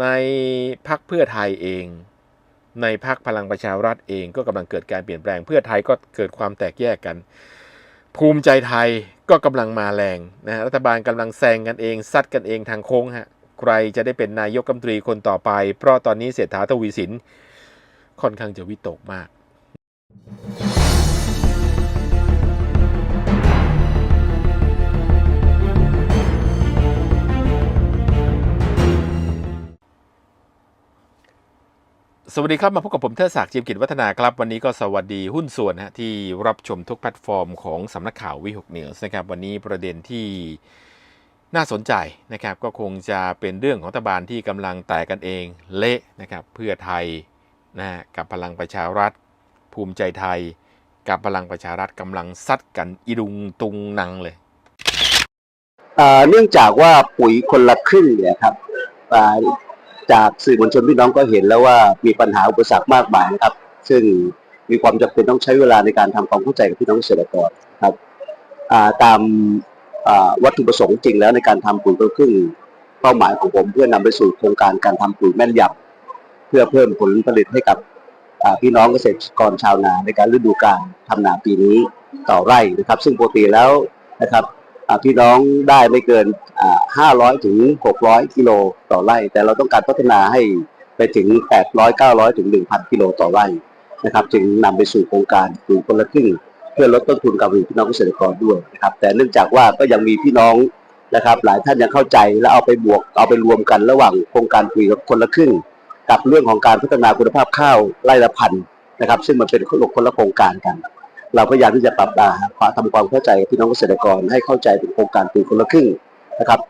ในพักเพื่อไทยเอง ในพักพลังประชารัฐเองก็กำลังเกิดการเปลี่ยนแปลง เพื่อไทยก็เกิดความแตกแยกกัน ภูมิใจไทยก็กำลังมาแรงนะฮะรัฐบาลกำลังแซงกันเองซัดกันเองทางโค้งฮะใครจะได้เป็นนายกรัฐมนตรีคนต่อไป เพราะตอนนี้เศรษฐาทวีสินค่อนข้างจะวิตกมาก สวัสดีครับ มาพบกับผมเทอศักดิ์จิมกิจวัฒนาครับ วันนี้ก็สวัสดีหุ้นส่วนนะฮะที่รับชมทุกแพลตฟอร์มของสำนักข่าววิหกเนียสนะครับ วันนี้ประเด็นที่น่าสนใจนะครับ ก็คงจะเป็นเรื่องของรัฐบาลที่กำลังแตกกันเองเละนะครับ เพื่อไทยนะกับพลังประชารัฐ ภูมิใจไทย กับพลังประชารัฐกำลังซัดกันอีดุงตุงนังเลยเนื่องจากว่าปุ๋ยคนละครึ่งเนี่ยครับ จากสื่อมวลชนพี่น้องก็เห็นแล้วว่ามีปัญหาอุปสรรคมากมายนะครับ ซึ่งมีความจำเป็นต้องใช้เวลาในการทำความเข้าใจกับพี่น้องเกษตรกรครับาตามาวัตถุประสงค์จริงแล้วในการทำปุ๋ยคนละครึ่งเป้าหมายของผมเพื่อนำไปสู่โครงการการทำปุ๋ยแม่นยำเพื่อเพิ่มผลผลิตให้กับพี่น้องเกษตรกรชาวนาในการฤดูกาลทำนาปีนี้ต่อไร่นะครับ ซึ่งปกติแล้วนะครับ พี่น้องได้ไม่เกิน 500 ถึง 600 กิโลต่อไร่ แต่เราต้องการพัฒนาให้ไปถึง 800 900 ถึง 1,000 กิโลต่อไร่นะครับ จึงนำไปสู่โครงการปลูกคนละครึ่งเพื่อลดต้นทุนการผลิตพี่น้องเกษตรกรด้วยนะครับ แต่เนื่องจากว่าก็ยังมีพี่น้องนะครับ หลายท่านยังเข้าใจและเอาไปบวกเอาไปรวมกันระหว่างโครงการปุ๋ยคนละครึ่ง กับเรื่องของการพัฒนาคุณภาพข้าวไร่ละพันนะครับ ซึ่งมันเป็นคนละโครงการกัน เราพยายามที่จะปรับอ่าความทำความเข้าใจพี่น้องเกษตรกรให้เข้าใจถึงโครงการปุ๋ยคนละครึ่งนะครับ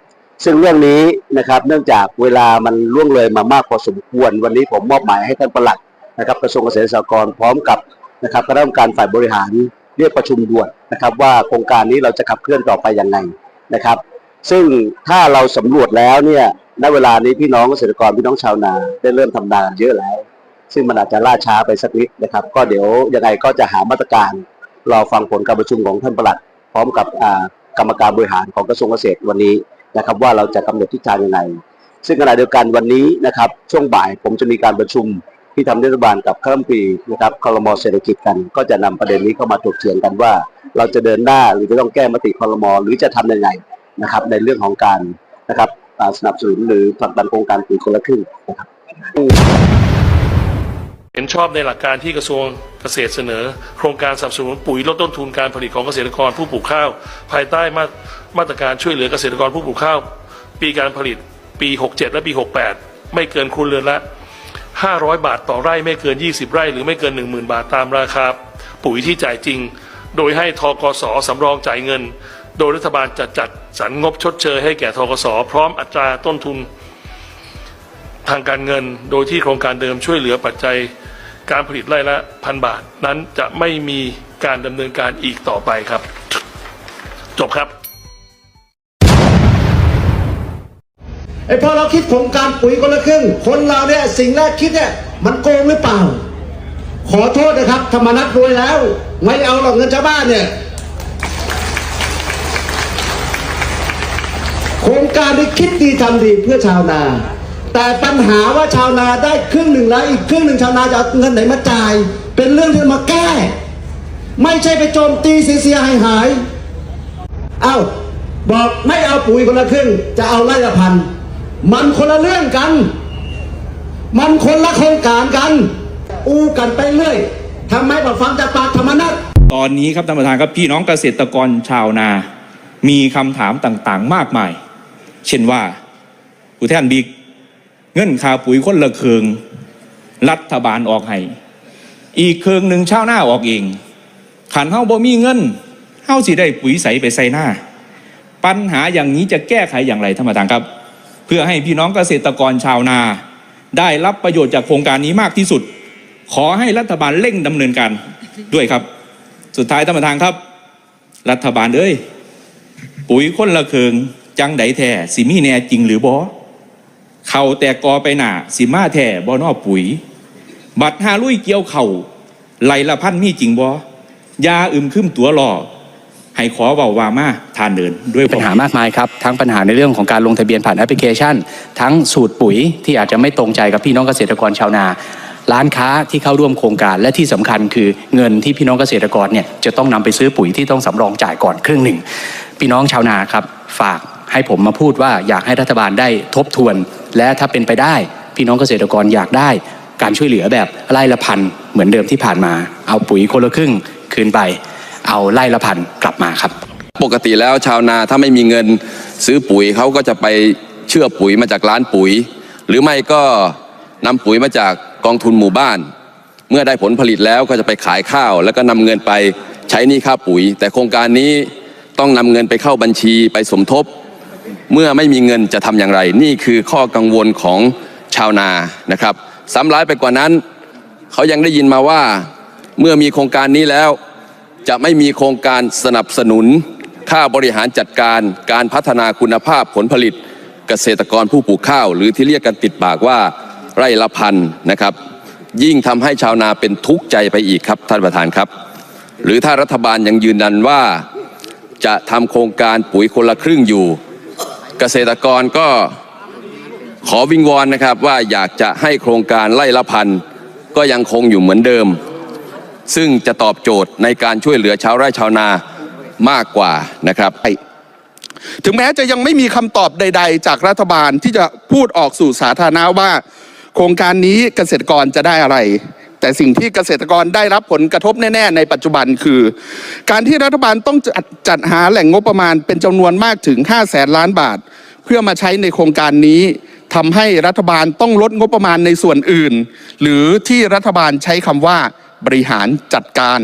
ซึ่งเรื่องนี้นะครับเนื่องจากเวลามันล่วงเลยมามากพอสมควร วันนี้ผมมอบหมายให้ท่านประหลัดนะครับกระทรวงเกษตรสหกรณ์พร้อมกับนะครับคณะกรรมการฝ่ายบริหารเรียกประชุมด่วนนะครับ ว่าโครงการนี้เราจะขับเคลื่อนต่อไปอยังไงนะครับ ซึ่งถ้าเราสำรวจแล้วเนี่ยณเวลานี้พี่น้องเกษตรกรพี่น้องชาวนาได้เริ่มทำนาเยอะแล้ว ซึ่งมันอาจจะล่าช้าไปสักนิดนะครับ ก็เดี๋ยวยังไงก็จะหามาตรการ รอฟังผลการประชุมของท่านประหลัด พร้อมกับกรรมการบริหารของกระทรวงเกษตรวันนี้นะครับ ว่าเราจะกำหนดทิศทางยังไง ซึ่งขณะเดียวกันวันนี้นะครับ ช่วงบ่ายผมจะมีการประชุมที่ทำรัฐบาลกับข้าราชการนะครับคลมอเศรษฐกิจกัน ก็จะนำประเด็นนี้เข้ามาถกเถียงกันว่า เราจะเดินหน้าหรือจะต้องแก้มติคลมอหรือจะทำยังไงนะครับ ในเรื่องของการนะครับสนับสนุนหรือผลักดันโครงการปุ๋ยคนละครึ่งนะครับ เห็นชอบในหลักการที่กระทรวงเกษตรเสนอ โครงการสนับสนุนปุ๋ยลดต้นทุนการผลิตของเกษตรกรผู้ปลูกข้าว ภายใต้มามาตรการช่วยเหลือเกษตรกรผู้ปลูกข้าว ปีการผลิตปี 67 และปี 68 ไม่เกินคูณเรือนละ 500 บาทต่อไร่ไม่เกิน 20 ไร่ หรือไม่เกิน 10,000 บาทตามราคาปุ๋ยที่จ่ายจริง โดยให้ทกสสำรองจ่ายเงิน โดยรัฐบาลจะจัดสรรงบชดเชยให้แก่ทกสพร้อมอัตราต้นทุนทางการเงินโดยที่โครงการเดิมช่วยเหลือปัจจัย การผลิตไร่ละพันบาท นั้นจะไม่มีการดำเนินการอีกต่อไปครับ จบครับไอ้พอเราคิดโครงการปุ๋ยคนละครึ่ง คนเราเนี่ยสิ่งแรกคิดเนี่ยมันโกงหรือเปล่า ขอโทษนะครับธรรมนัตรวยแล้ว ไม่เอาหรอกเงินชาวบ้านเนี่ยโครงการที่คิดดีทำดีเพื่อชาวนา แต่ปัญหาว่าชาวนาได้ครึ่งหนึ่งแล้วอีกครึ่งหนึ่งชาวนาจะเอาเงินไหนมาจ่าย เป็นเรื่องที่มาแก้ ไม่ใช่ไปโจมตีเสียหายหาย เอ้าบอกไม่เอาปุ๋ยคนละครึ่ง จะเอาไร่ละพันมันคนละเรื่องกัน มันคนละโครงการกัน อู้กันไปเรื่อยทำไมบอกฟังจากปากธรรมนัตตอนนี้ครับท่านประธานครับพี่น้องเกษตรกรชาวนา มีคำถามต่างๆ มากมาย เช่นว่าผู้แทนบิ๊ก เงินคาปุ๋ยคนละเคืองรัฐบาลออกให้อีกเคืองหนึ่งชาวนาออกเองขันเฮาบ่มีเงินเฮาสิได้ปุ๋ยใสไปใส่หน้า ปัญหาอย่างนี้จะแก้ไขอย่างไรท่านประธานครับ เพื่อให้พี่น้องเกษตรกรชาวนา ได้รับประโยชน์จากโครงการนี้มากที่สุด ขอให้รัฐบาลเร่งดำเนินการด้วยครับ สุดท้ายท่านประธานครับ รัฐบาลเอ้ยปุ๋ยคนละเคืองจังไดแท้สิมีแน่จริงหรือบ่ เข่าแต่กอไปหนาสิมาแท้บ่นอปุ๋ย บัตรหาลุยเกี่ยวเข่าไหลละพันมีจริงบ่ยาอึมครึมตัวหล่อให้ขอเบาวามาทานเดินด้วยปัญหามากมายครับ ทั้งปัญหาในเรื่องของการลงทะเบียนผ่านแอปพลิเคชัน ทั้งสูตรปุ๋ยที่อาจจะไม่ตรงใจกับพี่น้องเกษตรกรชาวนา ร้านค้าที่เข้าร่วมโครงการและที่สำคัญคือเงินที่พี่น้องเกษตรกรเนี่ยจะต้องนำไปซื้อปุ๋ยที่ต้องสำรองจ่ายก่อนครึ่งหนึ่ง พี่น้องชาวนาครับฝาก ให้ผมมาพูดว่าอยากให้รัฐบาลได้ทบทวน และถ้าเป็นไปได้ พี่น้องเกษตรกรอยากได้การช่วยเหลือแบบไร่ละพันเหมือนเดิมที่ผ่านมา เอาปุ๋ยคนละครึ่งคืนไป เอาไร่ละพันกลับมาครับ ปกติแล้วชาวนาถ้าไม่มีเงินซื้อปุ๋ยเขาก็จะไปเชื่อปุ๋ยมาจากร้านปุ๋ย หรือไม่ก็นำปุ๋ยมาจากกองทุนหมู่บ้าน เมื่อได้ผลผลิตแล้วก็จะไปขายข้าว แล้วก็นำเงินไปใช้หนี้ค่าปุ๋ย แต่โครงการนี้ต้องนำเงินไปเข้าบัญชีไปสมทบ เมื่อไม่มีเงินจะทำอย่างไร นี่คือข้อกังวลของชาวนานะครับซ้ำร้ายไปกว่านั้น เขายังได้ยินมาว่าเมื่อมีโครงการนี้แล้ว จะไม่มีโครงการสนับสนุน ค่าบริหารจัดการการพัฒนาคุณภาพผลผลิตเกษตรกรผู้ปลูกข้าว หรือที่เรียกกันติดปากว่าไร่ละพันนะครับ ยิ่งทำให้ชาวนาเป็นทุกข์ใจไปอีกครับท่านประธานครับ หรือถ้ารัฐบาลยังยืนยันว่าจะทำโครงการปุ๋ยคนละครึ่งอยู่ เกษตรกรก็ขอวิงวอนนะครับว่าอยากจะให้โครงการไร่ละพันก็ยังคงอยู่เหมือนเดิม ซึ่งจะตอบโจทย์ในการช่วยเหลือชาวไร่ชาวนามากกว่านะครับถึงแม้จะยังไม่มีคำตอบใด ๆ จากรัฐบาลที่จะพูดออกสู่สาธารณะว่า โครงการนี้เกษตรกรจะได้อะไร แต่สิ่งที่เกษตรกรได้รับผลกระทบแน่ ๆ ในปัจจุบันคือ การที่รัฐบาลต้องจัดจัดหาแหล่งงบประมาณเป็นจำนวนมากถึง5แสนล้านบาท เพื่อมาใช้ในโครงการนี้ทำให้รัฐบาลต้องลดงบประมาณในส่วนอื่น หรือที่รัฐบาลใช้คำว่าบริหารจัดการ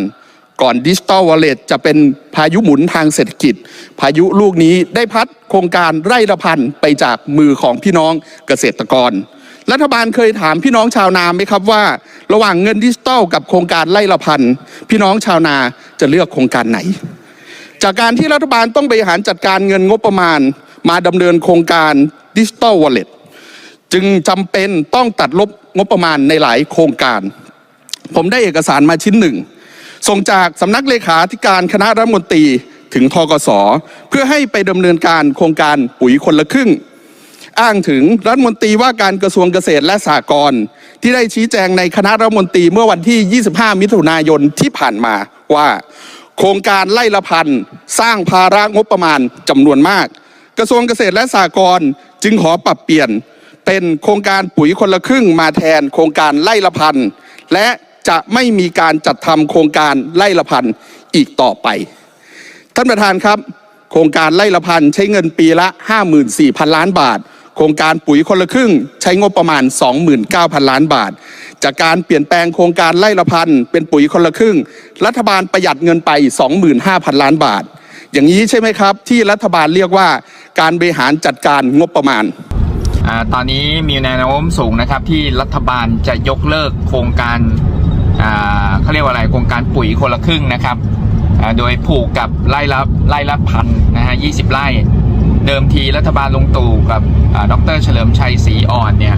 ก่อนดิจิตอลวอลเล็ตจะเป็นพายุหมุนทางเศรษฐกิจ พายุลูกนี้ได้พัดโครงการไร่ละพันไปจากมือของพี่น้องเกษตรกร รัฐบาลเคยถามพี่น้องชาวนาไหมครับว่า ระหว่างเงินดิจิตอลกับโครงการไร่ละพันพี่น้องชาวนาจะเลือกโครงการไหน จากการที่รัฐบาลต้องบริหารจัดการเงินงบประมาณ มาดำเนินโครงการดิจิตอลวอลเล็ตจึงจำเป็นต้องตัดลบงบประมาณในหลายโครงการ ผมได้เอกสารมาชิ้นหนึ่ง ส่งจากสำนักเลขาธิการคณะรัฐมนตรีถึงทกสเพื่อให้ไปดำเนินการโครงการปุ๋ยคนละครึ่ง อ้างถึงรัฐมนตรีว่าการกระทรวงเกษตรและสหกรณ์ที่ได้ชี้แจงในคณะรัฐมนตรีเมื่อวันที่ 25 มิถุนายนที่ผ่านมาว่า โครงการไล่ละพันสร้างภาระงบประมาณจำนวนมาก กระทรวงเกษตรและสหกรณ์จึงขอปรับเปลี่ยน เป็นโครงการปุ๋ยคนละครึ่งมาแทนโครงการไล่ละพันและจะไม่มีการจัดทำโครงการไล่ละพันอีกต่อไป ท่านประธานครับ โครงการไล่ละพันใช้เงินปีละ 54,000 ล้านบาท ครงการปุ๋ยคนละครึ่ง ใช้งบประมาณ 29,000 ล้านบาท จากการเปลี่ยนแปลงโครงการไล่ละพันเป็นปุ๋ยคนละครึ่ง รัฐบาลประหยัดเงินไป 25,000 ล้านบาท อย่างนี้ใช่ไหมครับที่รัฐบาลเรียกว่าการบริหารจัดการงบประมาณอาตอนนี้มีแนวโน้มสูงนะครับ ที่รัฐบาลจะยกเลิกโครงการเขาเรียกว่าอะไรโครงการปุ๋ยคนละครึ่งนะครับ โดยผูกกับไร่ละไร่ละพันนะฮะยี่สิบไร่ เดิมทีรัฐบาลลงตู่กับอ่าดรเฉลิมชัยศรีอ่อนเนี่ย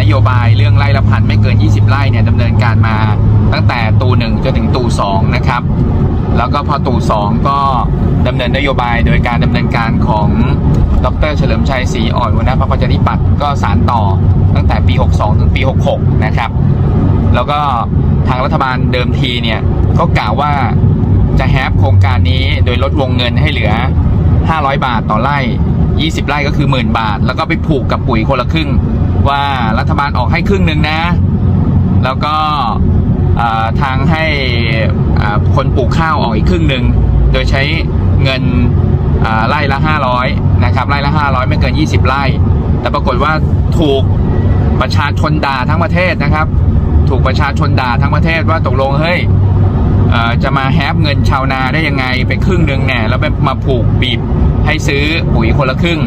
นโยบายเรื่องไร่ละพันไม่เกิน 20 ไร่เนี่ยดำเนินการมาตั้งแต่ตูหนึ่งจนถึงตูสองนะครับ แล้วก็พอตู่สองก็ดำเนินนโยบายโดยการดำเนินการของดรเฉลิมชัยศรีอ่อนหัวหน้าพรรคประชาธิปัตย์ก็สารต่อตั้งแต่ปี 62 ถึงปี 66 นะครับ แล้วก็ทางรัฐบาลเดิมทีเนี่ยก็กล่าวว่าจะแฮปโครงการนี้โดยลดวงเงินให้เหลือ 500 บาทต่อไร่ 20 ไร่ก็คือหมื่นบาท แล้วก็ไปผูกกับปุ๋ยคนละครึ่ง ว่ารัฐบาลออกให้ครึ่งหนึ่งนะ แล้วก็ทางให้คนปลูกข้าวออกอีกครึ่งหนึ่งโดยใช้เงินไร่ละ 500 นะครับไร่ละ 500 ไม่เกิน 20 ไร่ แต่ปรากฏว่าถูกประชาชนด่าทั้งประเทศนะครับ ถูกประชาชนด่าทั้งประเทศว่าตกลงเฮ้ย จะมาแฮปเงินชาวนาได้ยังไงไปครึ่งหนึ่งเนี่ยแล้วไปมาผูกบีบให้ซื้อปุ๋ยคนละครึ่ง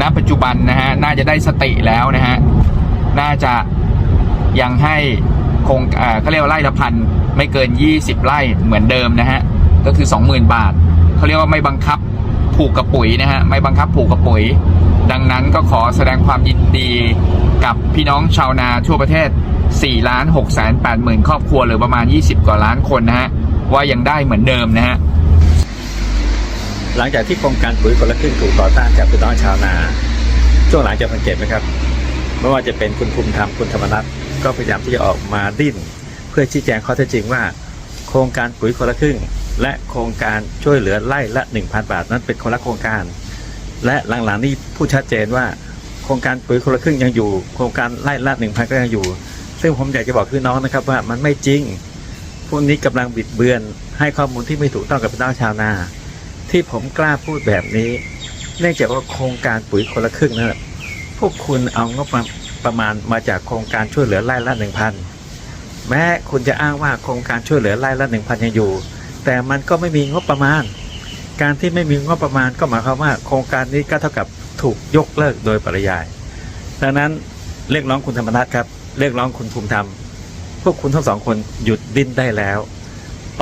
ณปัจจุบันนะฮะน่าจะได้สติแล้วนะฮะน่าจะยังให้คงเอ่อเขาเรียกว่าไร่ละพันไม่เกิน 20 ไร่เหมือนเดิมนะฮะก็คือ 20,000 บาทเขาเรียกว่าไม่บังคับผูกกับปุ๋ยนะฮะไม่บังคับผูกกับปุ๋ย ดังนั้นก็ขอแสดงความยินดีกับพี่น้องชาวนาทั่วประเทศ 4ล้าน6แสน8หมื่นครอบครัวหรือประมาณ 20 กว่าล้านคนนะฮะ ว่ายังได้เหมือนเดิมนะฮะ หลังจากที่โครงการปุ๋ยคนละครึ่งถูกต่อต้านจากพี่น้องชาวนา ช่วงหลังจะสังเกตไหมครับ ไม่ว่าจะเป็นคุณภูมิธรรมคุณธรรมนัฐก็พยายามที่จะออกมาดิ้น เพื่อชี้แจงข้อเท็จจริงว่า โครงการปุ๋ยคนละครึ่ง และโครงการช่วยเหลือไร่ละ 1,000 บาทนั้นเป็นคนละโครงการ และหลังๆนี้พูดชัดเจนว่าโครงการปุ๋ยคนละครึ่งยังอยู่ โครงการไร่ละ1,000ก็ยังอยู่ ซึ่งผมอยากจะบอกพี่น้องนะครับว่ามันไม่จริง พวกนี้กำลังบิดเบือน ให้ข้อมูลที่ไม่ถูกต้องกับพี่น้องชาวนา ที่ผมกล้าพูดแบบนี้ เนื่องจากว่าโครงการปุ๋ยคนละครึ่งนั่นนะพวกคุณเอางบประมาณมาจากโครงการช่วยเหลือไร่ละหนึ่งพันแม้คุณจะอ้างว่าโครงการช่วยเหลือไร่ละหนึ่งพันยังอยู่ แต่มันก็ไม่มีงบประมาณ การที่ไม่มีงบประมาณก็หมายความว่า โครงการนี้ก็เท่ากับถูกยกเลิกโดยปริยาย ดังนั้นเรียกร้องคุณธรรมนัฐครับ เรียกร้องคุณภูมิธรรม พวกคุณทั้งสองคนหยุดดิ้นได้แล้ว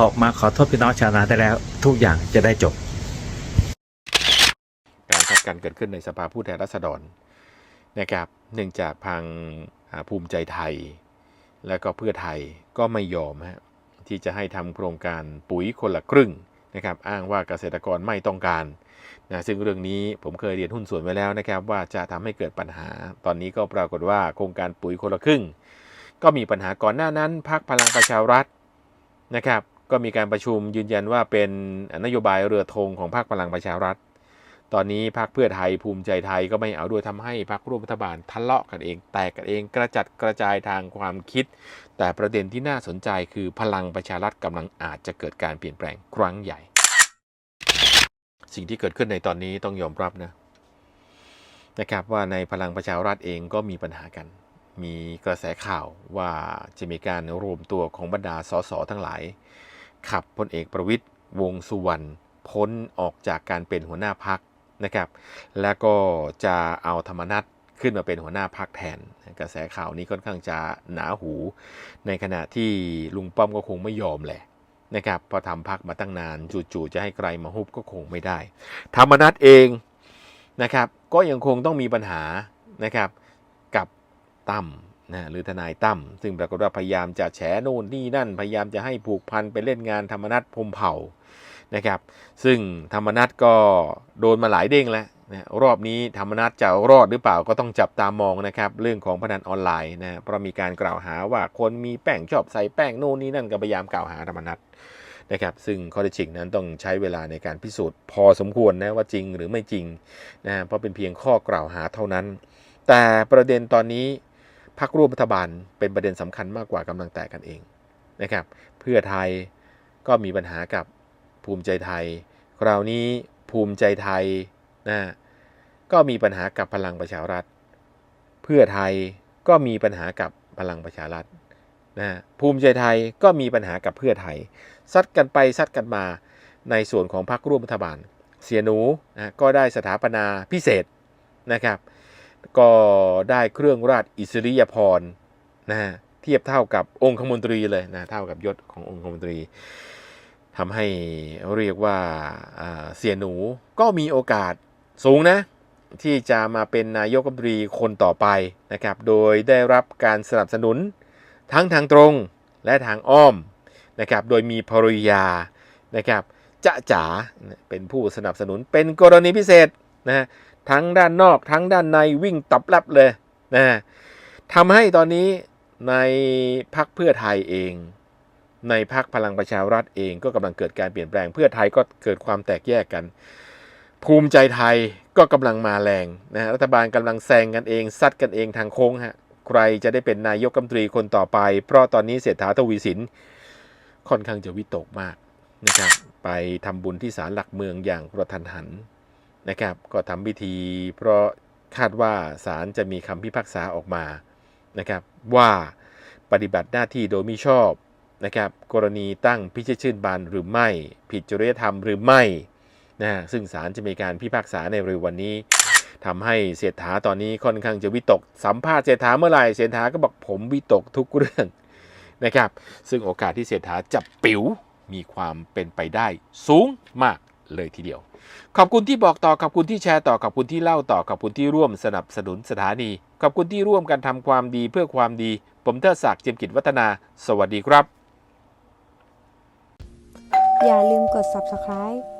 ออกมาขอโทษพี่น้องชาวนาได้แล้ว ทุกอย่างจะได้จบ การทัดกันเกิดขึ้นในสภาผู้แทนราษฎรนะครับเนื่องจากพังภูมิใจไทย และก็เพื่อไทยก็ไม่ยอมฮะที่จะให้ทำโครงการปุ๋ยคนละครึ่งนะครับ อ้างว่าเกษตรกรไม่ต้องการ นะซึ่งเรื่องนี้ผมเคยเรียนหุ้นส่วนไว้แล้วนะครับว่าจะทำให้เกิดปัญหา ตอนนี้ก็ปรากฏว่าโครงการปุ๋ยคนละครึ่ง ก็มีปัญหาก่อนหน้านั้นพักพลังประชารัฐนะครับก็มีการประชุมยืนยันว่าเป็นนโยบายเรือธงของพรรคพลังประชารัฐ ตอนนี้พรรคเพื่อไทยภูมิใจไทยก็ไม่เอาด้วยทำให้พรรคร่วมรัฐบาลทะเลาะกันเอง แตกกันเองกระจัดกระจายทางความคิด แต่ประเด็นที่น่าสนใจคือพลังประชารัฐกำลังอาจจะเกิดการเปลี่ยนแปลงครั้งใหญ่ สิ่งที่เกิดขึ้นในตอนนี้ต้องยอมรับนะนะครับว่าในพลังประชารัฐเองก็มีปัญหากัน มีกระแสข่าวว่าจะมีการรวมตัวของบรรดาสสทั้งหลาย ขับพลเอกประวิตยวงสุวรรณพ้นออกจากการเป็นหัวหน้าพักนะครับ แล้วก็จะเอาธรรมนัตขึ้นมาเป็นหัวหน้าพักแทน กระแสข่าวนี้ค่อนข้างจะหนาหู ในขณะที่ลุงป้อมก็คงไม่ยอมแหละ นะครับพอทำพักมาตั้งนานจู่ๆจะให้ใครมาฮุบก็คงไม่ได้ ธรรมนัตเองนะครับก็ยังคงต้องมีปัญหานะครับกับตั้มนะหรือทนายตั้มซึ่งปรากฏว่าพยายามจะแฉโน่นนี่นั่น พยายามจะให้ผูกพันไปเล่นงานธรรมนัตพมเผ่านะครับ ซึ่งธรรมนัตก็โดนมาหลายเด้งแล้ว นะรอบนี้ธรรมนัตจะรอดหรือเปล่าก็ต้องจับตามองนะครับเรื่องของพนันออนไลน์นะเพราะมีการกล่าวหาว่าคนมีแป้งชอบใส่แป้งโน่นนี่นั่นก็พยายามกล่าวหาธรรมนัตนะครับซึ่งข้อเท็จจริงนั้นต้องใช้เวลาในการพิสูจน์พอสมควรนะว่าจริงหรือไม่จริงนะเพราะเป็นเพียงข้อกล่าวหาเท่านั้น แต่ประเด็นตอนนี้พรรคร่วมรัฐบาลเป็นประเด็นสำคัญมากกว่ากำลังแตกกันเองนะครับเพื่อไทยก็มีปัญหากับภูมิใจไทย คราวนี้ภูมิใจไทย นะก็มีปัญหากับพลังประชารัฐ เพื่อไทยก็มีปัญหากับพลังประชารัฐนะภูมิใจไทยก็มีปัญหากับเพื่อไทย ซัดกันไปซัดกันมาในส่วนของพรรคร่วมรัฐบาล เสียหนูนะก็ได้สถาปนาพิเศษนะครับ ก็ได้เครื่องราชอิสริยาภรณ์นะเทียบเท่ากับองคมนตรีเลยนะเท่ากับยศขององคมนตรีทำให้เรียกว่าเสียหนูก็มีโอกาส สูงนะที่จะมาเป็นนายกรัฐมนตรีคนต่อไปนะครับ โดยได้รับการสนับสนุนทั้งทางตรงและทางอ้อมนะครับ โดยมีภรรยานะครับจะจ๋าเป็นผู้สนับสนุนเป็นกรณีพิเศษนะฮะทั้งด้านนอกทั้งด้านในวิ่งตับแลบเลยนะทำให้ตอนนี้ในพักเพื่อไทยเอง ในพักพลังประชารัฐเองก็กำลังเกิดการเปลี่ยนแปลงเพื่อไทยก็เกิดความแตกแยกกัน ภูมิใจไทยก็กำลังมาแรงนะรัฐบาลกำลังแซงกันเองซัดกันเองทางโค้งฮะใครจะได้เป็นนายกรัฐมนตรีคนต่อไป เพราะตอนนี้เศรษฐาทวีสินค่อนข้างจะวิตกมากนะครับไปทำบุญที่ศาลหลักเมืองอย่างกระทันหันนะครับ ก็ทำพิธี เพราะคาดว่าศาลจะมีคำพิพากษาออกมานะครับว่าปฏิบัติหน้าที่โดยมิชอบนะครับกรณีตั้งพิชิตชื่นบานหรือไม่ ผิดจริยธรรมหรือไม่ นะซึ่งศาลจะมีการพิพากษาในเร็ววันนี้ทำให้เศรษฐาตอนนี้ค่อนข้างจะวิตก สัมภาษณ์เศรษฐาเมื่อไหร่เศรษฐาก็บอกผมวิตกทุกเรื่องนะครับ ซึ่งโอกาสที่เศรษฐาจะปิ๋วมีความเป็นไปได้สูงมากเลยทีเดียว ขอบคุณที่บอกต่อ ขอบคุณที่แชร์ต่อ ขอบคุณที่เล่าต่อ ขอบคุณที่ร่วมสนับสนุนสถานี ขอบคุณที่ร่วมกันทำความดีเพื่อความดี ผมเทอศักดิ์เจียมกิจวัฒนา สวัสดีครับ อย่าลืมกด subscribe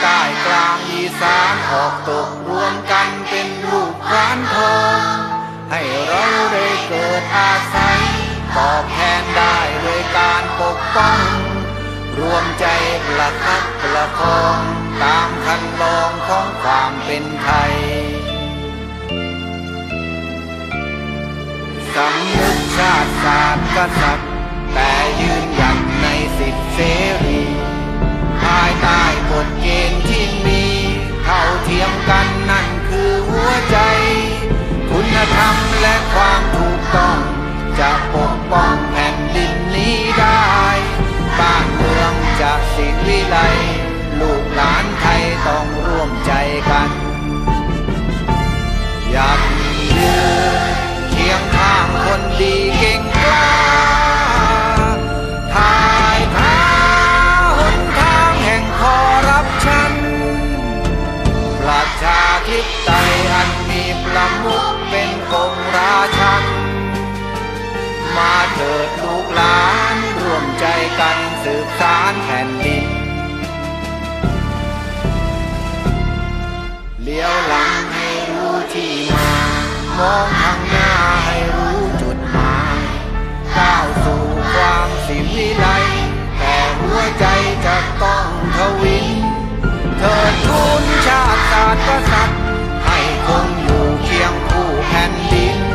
ใต้กลางอีสานออกตกรวมกันเป็นลูกพรานทองให้เราได้เกิดอาศัย ตอบแทนได้ด้วยการปกป้อง รวมใจประคับประคองตามคันลองของความเป็นไทยสำนึกชาติศาสตร์กษัตริย์แต่ยืนหยัดในสิทธิเสรี ภายใต้กฎเกณฑ์ที่มีเท่าเทียมกันนั่นคือหัวใจ คุณธรรมและความถูกต้อง จะปกป้องแผ่นดินนี้ได้ บ้านเมืองจะสิวิไลลูกหลานไทยต้องร่วมใจกัน อยาก หัวใจจะต้องทวินเถิดทุนชาติศาสตร์กษัตริย์ให้คงอยู่เคียงคู่แผ่นดิน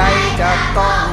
ใจจะต้อง